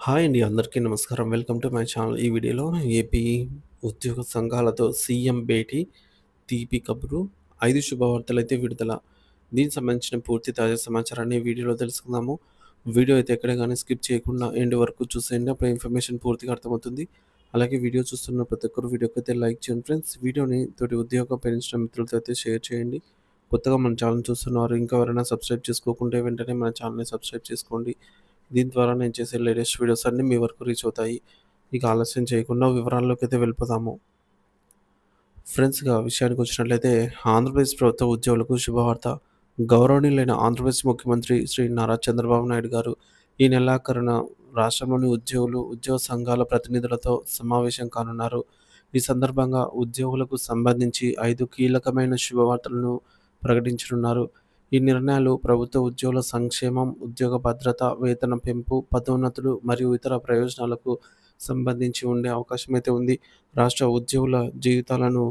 Hi అండి. అందరికీ నమస్కారం. Welcome to my channel. ఈ వీడియోలో ఏపీ ఉద్యోగ సంఘాలతో సీఎం భేటీ, తీపి కబురు, 5 శుభవార్తలైతే విడుదల. దీనికి సంబంధించిన పూర్తి తాజా సమాచారాన్ని వీడియోలో తెలుసుకుందాము. వీడియో అయితే ఎక్కడ కానీ స్కిప్ చేయకుండా ఎండ్ వరకు చూసేయండి. అప్పుడు ఇన్ఫర్మేషన్ పూర్తిగా అర్థమవుతుంది. అలాగే వీడియో చూస్తున్న ప్రతి ఒక్కరు వీడియోకైతే లైక్ చేయండి ఫ్రెండ్స్. వీడియోని తోటి ఉద్యోగం పెంచిన మిత్రులతో అయితే షేర్ చేయండి. కొత్తగా మన ఛానల్ చూస్తున్నారు ఇంకా ఎవరైనా సబ్స్క్రైబ్ చేసుకోకుంటే వెంటనే మన ఛానల్‌ని సబ్స్క్రైబ్ చేసుకోండి. దీని ద్వారా నేను చేసే లేటెస్ట్ వీడియోస్ అన్నీ మీ వరకు రీచ్ అవుతాయి. ఇక ఆలస్యం చేయకుండా వివరాల్లోకి వెళ్ళిపోదాము. వెళ్ళిపోతాము ఫ్రెండ్స్గా విషయానికి వచ్చినట్లయితే ఆంధ్రప్రదేశ్ ప్రభుత్వ ఉద్యోగులకు శుభవార్త. గౌరవనీయులైన ఆంధ్రప్రదేశ్ ముఖ్యమంత్రి శ్రీ నారా చంద్రబాబు నాయుడు గారు ఈ నెలాఖరున రాష్ట్రంలోని ఉద్యోగులు, ఉద్యోగ సంఘాల ప్రతినిధులతో సమావేశం కానున్నారు. ఈ సందర్భంగా ఉద్యోగులకు సంబంధించి ఐదు కీలకమైన శుభవార్తలను ప్రకటించనున్నారు. ఈ నిర్ణయాలు ప్రభుత్వ ఉద్యోగుల సంక్షేమం, ఉద్యోగ భద్రత, వేతన పెంపు, పదోన్నతులు మరియు ఇతర ప్రయోజనాలకు సంబంధించి ఉండే అవకాశమైతే ఉంది. రాష్ట్ర ఉద్యోగుల జీవితాలను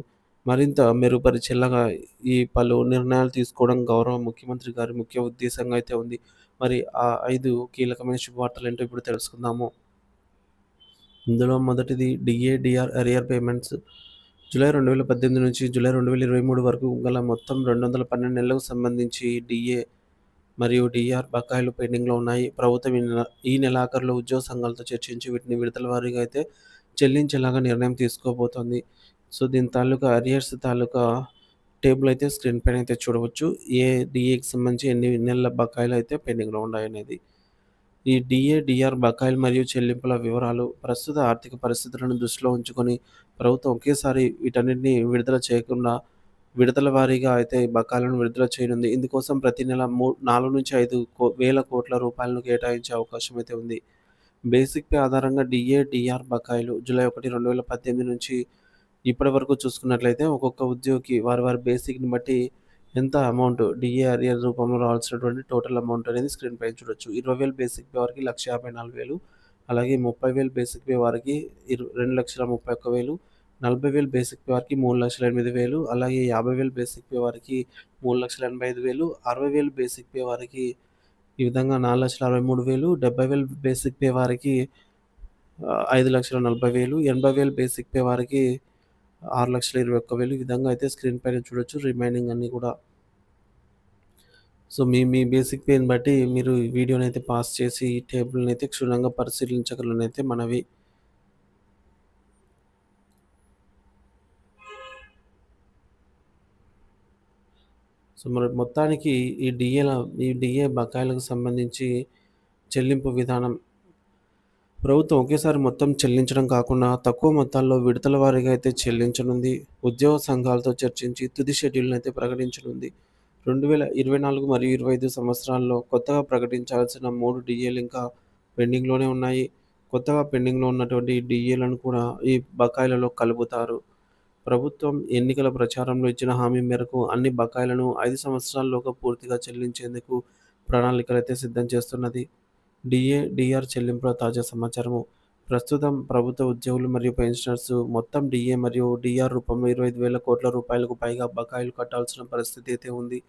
మరింత మెరుగుపరిచేలాగా ఈ పలు నిర్ణయాలు తీసుకోవడం గౌరవ ముఖ్యమంత్రి గారి ముఖ్య ఉద్దేశంగా అయితే ఉంది. మరి ఆ ఐదు కీలకమైన శుభవార్తలేంటో ఇప్పుడు తెలుసుకుందాము. ఇందులో మొదటిది డిఏడిఆర్ అరియర్ పేమెంట్స్. జూలై 2018 నుంచి జూలై 2023 వరకు గల మొత్తం 212 నెలలకు సంబంధించి డీఏ మరియు డిఆర్ బకాయిలు పెండింగ్‌లో ఉన్నాయి. ప్రభుత్వం ఈ నెల ఈ నెలాఖరులో ఉద్యోగ సంఘాలతో చర్చించి వీటిని విడతల వారీగా అయితే చెల్లించేలాగా నిర్ణయం తీసుకోబోతోంది. సో, దీని తాలూకా అరియర్స్ తాలూకా టేబుల్ అయితే స్క్రీన్ పైన అయితే చూడవచ్చు. ఏ డిఏకి సంబంధించి ఎన్ని నెలల బకాయిలు అయితే పెండింగ్‌లో ఉన్నాయనేది. ఈ డీఏ, బకాయిలు మరియు చెల్లింపుల వివరాలు ప్రస్తుత ఆర్థిక పరిస్థితులను దృష్టిలో ఉంచుకొని ప్రభుత్వం ఒకేసారి వీటన్నిటిని విడుదల చేయకుండా విడతల వారీగా అయితే బకాలను బకాయిలను విడుదల చేయనుంది. ఇందుకోసం ప్రతి నెల మూ 4-5 కో వేల కోట్ల రూపాయలను కేటాయించే అవకాశం అయితే ఉంది. బేసిక్ పే ఆధారంగా డిఏ డిఆర్ బకాయిలు జూలై 1, 2018 నుంచి ఇప్పటి వరకు చూసుకున్నట్లయితే ఒక్కొక్క ఉద్యోగికి వారి వారి బేసిక్‌ని బట్టి ఎంత అమౌంట్ డిఏఆర్ఏఆర్ రూపంలో రావాల్సినటువంటి టోటల్ అమౌంట్ అనేది స్క్రీన్ పైన చూడొచ్చు. ఇరవై వేలు బేసిక్ పే వారికి లక్ష యాభై నాలుగు వేలు అలాగే ముప్పై వేలు బేసిక్ పే వారికి ఇరు రెండు లక్షల ముప్పై ఒక్క వేలు నలభై వేలు బేసిక్ పే వారికి మూడు లక్షల ఎనిమిది వేలు అలాగే యాభై వేలు బేసిక్ పే వారికి మూడు లక్షల ఎనభై ఐదు వేలు అరవై వేలు బేసిక్ పే వారికి ఈ విధంగా నాలుగు లక్షల అరవై మూడు వేలు డెబ్బై వేలు బేసిక్ పే వారికి ఐదు లక్షల నలభై వేలు ఎనభై వేలు బేసిక్ పే వారికి 6,21,000 ఈ విధంగా అయితే స్క్రీన్ పైన చూడొచ్చు రిమైనింగ్ అన్నీ కూడా. సో, మీ మీ బేసిక్ పేని బట్టి మీరు ఈ అయితే పాస్ చేసి ఈ అయితే క్షుణ్ణంగా పరిశీలించగలనైతే మనవి. సో, మరి మొత్తానికి ఈ డిఏల ఈ డీఏ బకాయిలకు సంబంధించి చెల్లింపు విధానం ప్రభుత్వం ఒకేసారి మొత్తం చెల్లించడం కాకుండా తక్కువ మొత్తాల్లో విడతల వారీగా అయితే చెల్లించనుంది. ఉద్యోగ సంఘాలతో చర్చించి తుది షెడ్యూల్‌నైతే ప్రకటించనుంది. 2024 మరియు 25 సంవత్సరాల్లో కొత్తగా ప్రకటించాల్సిన మూడు డీఏలు ఇంకా పెండింగ్‌లోనే ఉన్నాయి. కొత్తగా పెండింగ్‌లో ఉన్నటువంటి డీఏలను కూడా ఈ బకాయిలలో కలుపుతారు. ప్రభుత్వం ఎన్నికల ప్రచారంలో ఇచ్చిన హామీ మేరకు అన్ని బకాయిలను ఐదు సంవత్సరాల్లోగా పూర్తిగా చెల్లించేందుకు ప్రణాళికలు అయితే సిద్ధం చేస్తున్నది. డిఏ డిఆర్ చెల్లింపుల తాజా సమాచారము ప్రస్తుతం ప్రభుత్వ ఉద్యోగులు మరియు పెన్షనర్స్ మొత్తం డీఏ మరియు డిఆర్ రూపంలో 25,000 కోట్ల రూపాయలకు పైగా బకాయిలు కట్టాల్సిన పరిస్థితి అయితే ఉంది.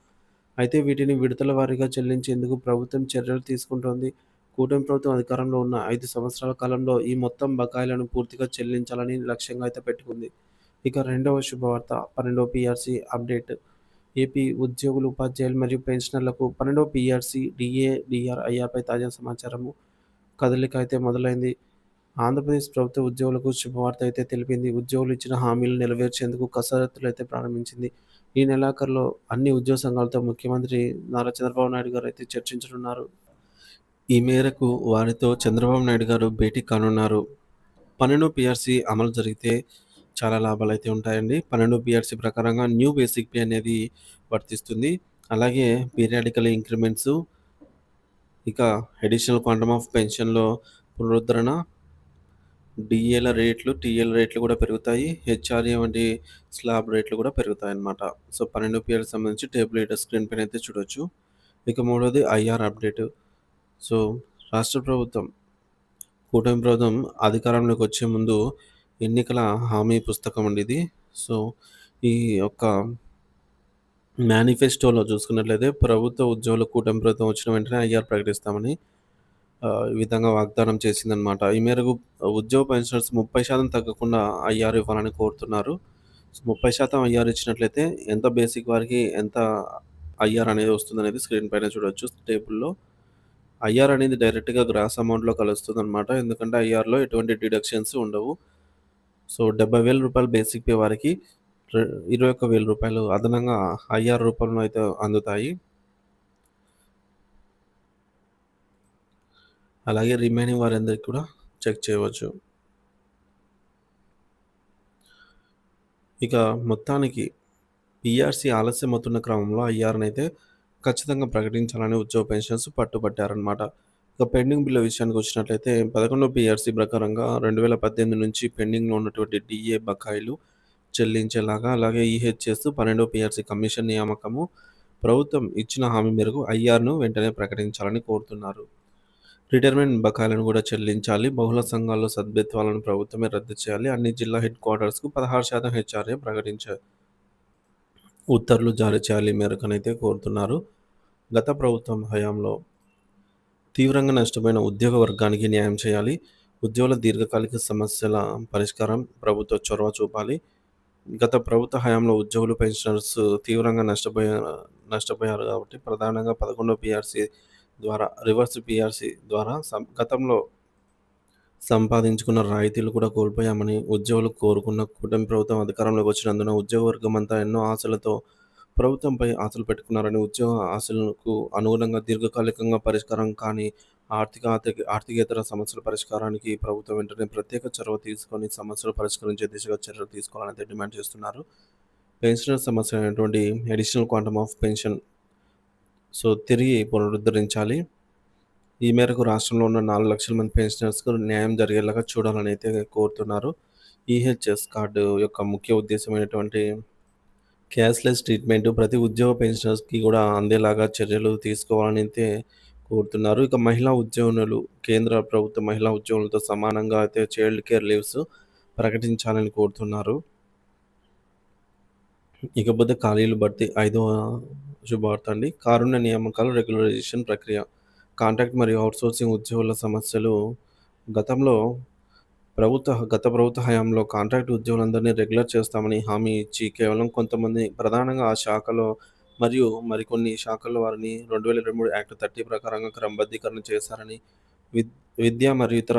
అయితే వీటిని విడతల వారీగా చెల్లించేందుకు ప్రభుత్వం చర్యలు తీసుకుంటోంది. కూటమి ప్రభుత్వం అధికారంలో ఉన్న ఐదు సంవత్సరాల కాలంలో ఈ మొత్తం బకాయిలను పూర్తిగా చెల్లించాలని లక్ష్యంగా అయితే పెట్టుకుంది. ఇక రెండవ శుభవార్త 12వ పీఆర్సీ అప్డేట్ ఏపీ ఉద్యోగులు, ఉపాధ్యాయులు మరియు పెన్షనర్లకు 12వ పీఆర్సీ, డిఏ డీఆర్ తాజా సమాచారము కదలిక అయితే మొదలైంది. ఆంధ్రప్రదేశ్ ప్రభుత్వ ఉద్యోగులకు శుభవార్త అయితే తెలిపింది. ఉద్యోగులు ఇచ్చిన హామీలు నెరవేర్చేందుకు కసరత్తులైతే ప్రారంభించింది. ఈ నెలాఖరులో అన్ని ఉద్యోగ సంఘాలతో ముఖ్యమంత్రి నారా చంద్రబాబు నాయుడు గారు అయితే చర్చించనున్నారు. ఈ మేరకు వారితో చంద్రబాబు నాయుడు గారు భేటీ కానున్నారు. పన్నెండు పిఆర్సీ అమలు జరిగితే చాలా లాభాలు అయితే ఉంటాయండి. పన్నెండు బిఆర్సి ప్రకారంగా న్యూ బేసిక్ పే అనేది వర్తిస్తుంది. అలాగే పీరియాడికల్ ఇంక్రిమెంట్స్ ఇక అడిషనల్ క్వాంటమ్ ఆఫ్ పెన్షన్‌లో పునరుద్ధరణ, డిఏల రేట్లు, టీఏల రేట్లు కూడా పెరుగుతాయి. హెచ్ఆర్ఏ వంటి స్లాబ్ రేట్లు కూడా పెరుగుతాయి అన్నమాట సో, 12వ పీఆర్‌కి సంబంధించి టేబుల్ ఇక్కడ స్క్రీన్ పైన అయితే చూడొచ్చు. ఇక మూడోది ఐఆర్ అప్డేట్. సో, రాష్ట్ర ప్రభుత్వం కూటమి ప్రభుత్వం అధికారంలోకి వచ్చే ముందు ఎన్నికల హామీ పుస్తకం అండి ఇది. సో, ఈ యొక్క మేనిఫెస్టోలో చూసుకున్నట్లయితే ప్రభుత్వ ఉద్యోగుల కూటమి ప్రభుత్వం వచ్చిన వెంటనే ఐఆర్ ప్రకటిస్తామని ఈ విధంగా వాగ్దానం చేసిందనమాట. ఈ మేరకు ఉద్యోగ పెన్షనర్స్ 30% తగ్గకుండా ఐఆర్ ఇవ్వాలని కోరుతున్నారు. సో, 30% ఐఆర్ ఇచ్చినట్లయితే ఎంత బేసిక్ వారికి ఎంత ఐఆర్ అనేది వస్తుందనేది స్క్రీన్ పైన చూడొచ్చు టేబుల్‌లో. ఐఆర్ అనేది డైరెక్ట్‌గా గ్రాస్ అమౌంట్‌లో కలుస్తుంది అనమాట ఎందుకంటే ఐఆర్‌లో ఎటువంటి డిడక్షన్స్ ఉండవు. సో, డెబ్బై వేల రూపాయలు బేసిక్ పే వారికి ఇరవై ఒక్క వేల రూపాయలు అదనంగా ఐఆర్ రూపంలో అయితే అందుతాయి. అలాగే రిమైనింగ్ వారందరికీ కూడా చెక్ చేయవచ్చు. ఇక మొత్తానికి ఈఆర్సీ ఆలస్యం అవుతున్న క్రమంలో ఐఆర్‌నైతే ఖచ్చితంగా ప్రకటించాలని ఉద్యోగ పెన్షన్స్ పట్టుబట్టారనమాట. ఇక పెండింగ్ బిల్లు విషయానికి వచ్చినట్లయితే పదకొండో పిఆర్సీ ప్రకారంగా 2018 నుంచి పెండింగ్‌లో ఉన్నటువంటి డిఏ బకాయిలు చెల్లించేలాగా, అలాగే ఈహెచ్ఎస్ పన్నెండో పిఆర్సీ కమిషన్ నియామకము ప్రభుత్వం ఇచ్చిన హామీ మేరకు ఐఆర్‌ను వెంటనే ప్రకటించాలని కోరుతున్నారు. రిటైర్మెంట్ బకాయిలను కూడా చెల్లించాలి. బహుళ సంఘాల్లో సభ్యత్వాలను ప్రభుత్వమే రద్దు చేయాలి. అన్ని జిల్లా హెడ్ క్వార్టర్స్‌కు 16% హెచ్ఆర్ఏ ప్రకటించే ఉత్తర్వులు జారీ చేయాలి ఈ మేరకనైతే కోరుతున్నారు. గత ప్రభుత్వం హయాంలో తీవ్రంగా నష్టపోయిన ఉద్యోగ వర్గానికి న్యాయం చేయాలి. ఉద్యోగుల దీర్ఘకాలిక సమస్యల పరిష్కారం ప్రభుత్వ చొరవ చూపాలి. గత ప్రభుత్వ హయాంలో ఉద్యోగులు, పెన్షనర్స్ తీవ్రంగా నష్టపోయారు నష్టపోయారు కాబట్టి ప్రధానంగా పదకొండో పిఆర్సీ ద్వారా రివర్స్ పిఆర్సీ ద్వారా సం గతంలో సంపాదించుకున్న రాయితీలు కూడా కోల్పోయామని ఉద్యోగులు కోరుకున్న కూటమి ప్రభుత్వం అధికారంలోకి వచ్చినందున ఉద్యోగ వర్గమంతా ఎన్నో ఆశలతో ప్రభుత్వంపై ఆశలు పెట్టుకున్నారని, ఉద్యోగ ఆశలకు అనుగుణంగా దీర్ఘకాలికంగా పరిష్కారం కానీ ఆర్థిక ఆర్థిక ఆర్థికేతర సమస్యల పరిష్కారానికి ప్రభుత్వం వెంటనే ప్రత్యేక చొరవ తీసుకొని సమస్యలు పరిష్కరించే దిశగా చర్యలు తీసుకోవాలని డిమాండ్ చేస్తున్నారు. పెన్షనర్ సమస్య అయినటువంటి additional quantum of pension so, తిరిగి పునరుద్ధరించాలి. ఈ మేరకు రాష్ట్రంలో ఉన్న నాలుగు లక్షల మంది పెన్షనర్స్‌కు న్యాయం జరిగేలాగా చూడాలని అయితే కోరుతున్నారు. ఈహెచ్ఎస్ కార్డు యొక్క ముఖ్య ఉద్దేశమైనటువంటి క్యాష్‌లెస్ ట్రీట్మెంట్ ప్రతి ఉద్యోగ పెన్షనర్స్‌కి కూడా అందేలాగా చర్యలు తీసుకోవాలని అయితే కోరుతున్నారు. ఇక మహిళా ఉద్యోగులు కేంద్ర ప్రభుత్వ మహిళా ఉద్యోగులతో సమానంగా అయితే చైల్డ్ కేర్ లీవ్స్ ప్రకటించాలని కోరుతున్నారు. ఇకపోతే ఖాళీలు భర్తీ ఐదవ శుభవార్త అండి. కారుణ్య నియామకాలు రెగ్యులరైజేషన్ ప్రక్రియ. కాంట్రాక్ట్ మరియు ఔట్‌సోర్సింగ్ ఉద్యోగుల సమస్యలు గతంలో ప్రభుత్వ గత ప్రభుత్వ హయాంలో కాంట్రాక్ట్ ఉద్యోగులందరినీ రెగ్యులర్ చేస్తామని హామీ ఇచ్చి కేవలం కొంతమంది ప్రధానంగా ఆ శాఖలో మరియు మరికొన్ని శాఖల్లో వారిని 2023 యాక్ట్ 30 ప్రకారంగా క్రమబద్ధీకరణ చేశారని, విద్ విద్య మరియు ఇతర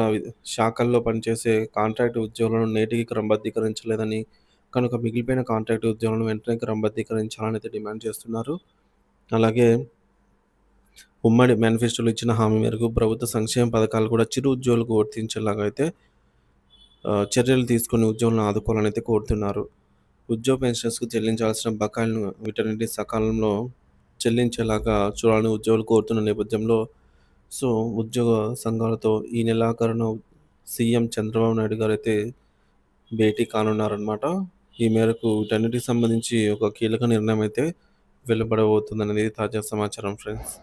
శాఖల్లో పనిచేసే కాంట్రాక్ట్ ఉద్యోగులను నేటికి క్రమబద్ధీకరించలేదని, కనుక మిగిలిపోయిన కాంట్రాక్ట్ ఉద్యోగులను వెంటనే క్రమబద్ధీకరించాలని అయితే డిమాండ్ చేస్తున్నారు. అలాగే ఉమ్మడి మేనిఫెస్టోలో ఇచ్చిన హామీ మేరకు ప్రభుత్వ సంక్షేమ పథకాలు కూడా చిరు ఉద్యోగులకు వర్తించేలాగా అయితే చర్యలు తీసుకొని ఉద్యోగులను ఆదుకోవాలని అయితే కోరుతున్నారు. ఉద్యోగ పెన్షన్స్కు చెల్లించాల్సిన బకాయిలను వీటన్నిటి సకాలంలో చెల్లించేలాగా చూడాలని ఉద్యోగులు కోరుతున్న నేపథ్యంలో సో, ఉద్యోగ సంఘాలతో ఈ నెలాఖరున సీఎం చంద్రబాబు నాయుడు గారైతే భేటీ కానున్నారనమాట. ఈ మేరకు వీటన్నిటికి సంబంధించి ఒక కీలక నిర్ణయం అయితే వెలువడబోతుందనేది తాజా సమాచారం ఫ్రెండ్స్.